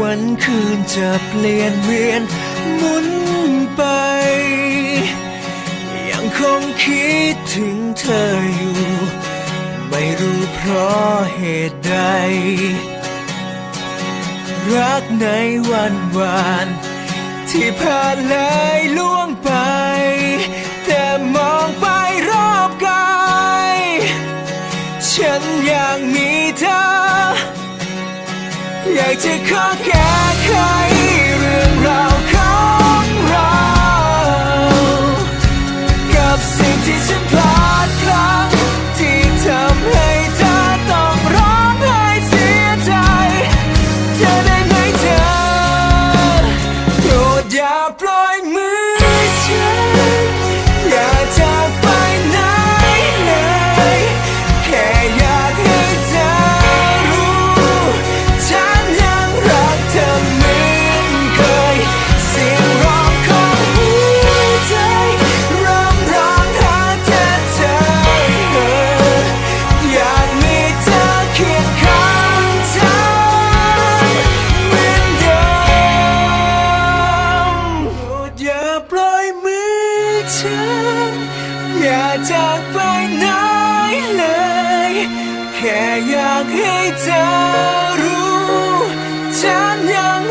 วันคืนจะเปลี่ยนเวียนหมุนไป ยังคงคิดถึงเธออยู่ ไม่รู้เพราะเหตุใด รักในวันวาน ที่ผ่านเลยล่วงไป แต่มองไปรอบกาย ฉันยังมีเธอ อยากจะขอแค่ แค่อยากให้เธอรู้ ฉันยัง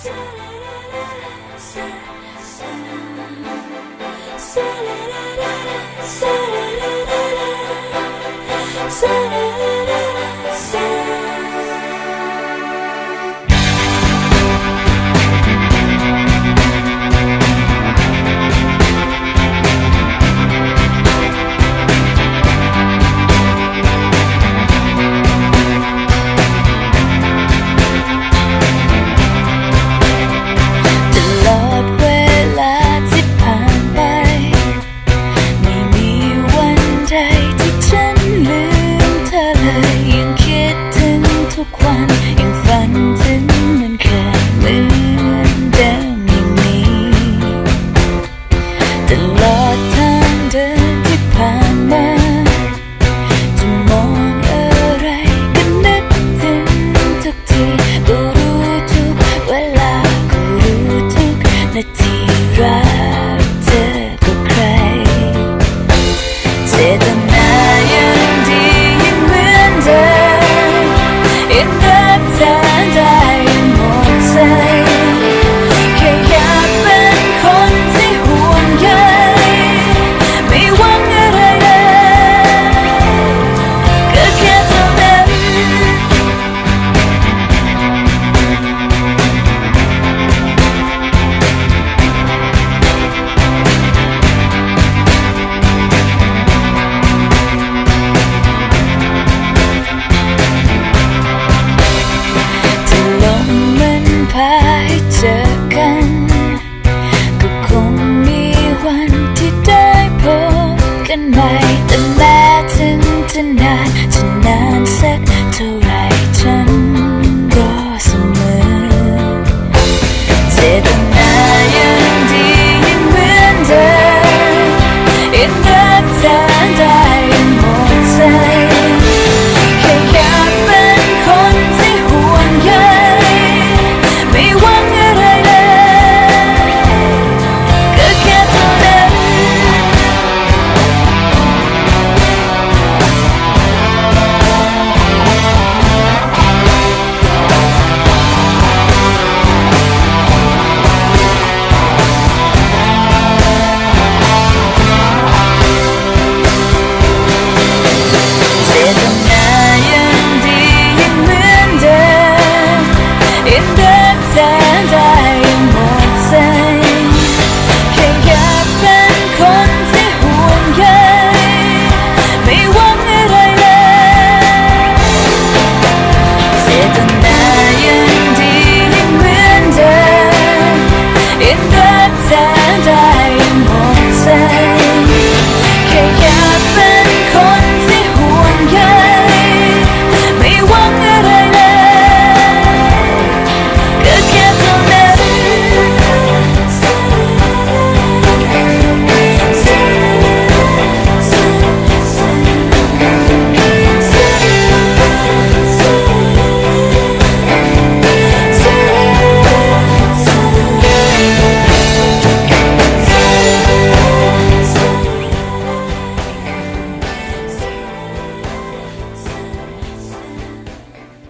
Sa-da-da-da-da Sit นไหนแต่แม้ถึงจะนานจะนานสักเท่า